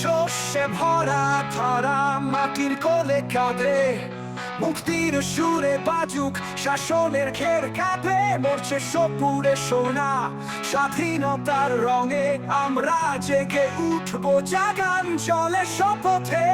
শস্যে ভরা ধরা মাটির কোলে কাঁদে। মুক্তির সুরে বাজুক শাসনের ঘের কাঁপে মরছে সপুরে সোনা, স্বাধীনতার রঙে। আমরা জেগে উঠবো জাগান, চলে শপথে।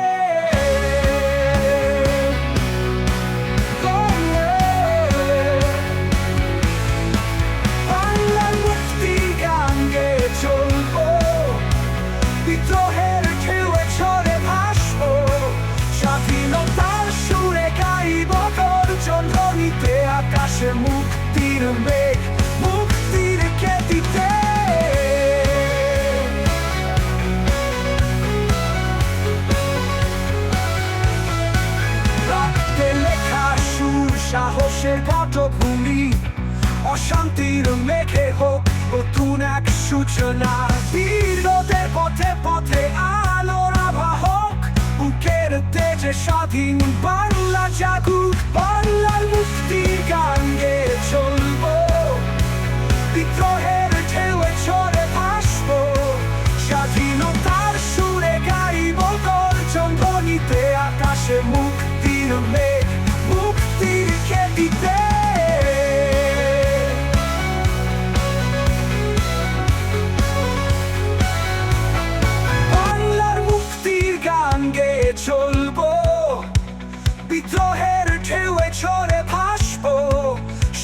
অশান্তির মেঘে হোক, নতুন এক সূচনা। বীরদের পথে পথে আলোর আবাহক বুকের তেজে স্বাধীন বাংলা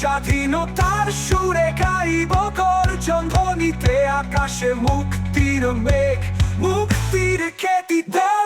স্বাধীনতার সুরে গাইব গর্জন ধ্বনিতে আকাশে মুক্তির মেঘ মুক্তির খ্যাতি দলে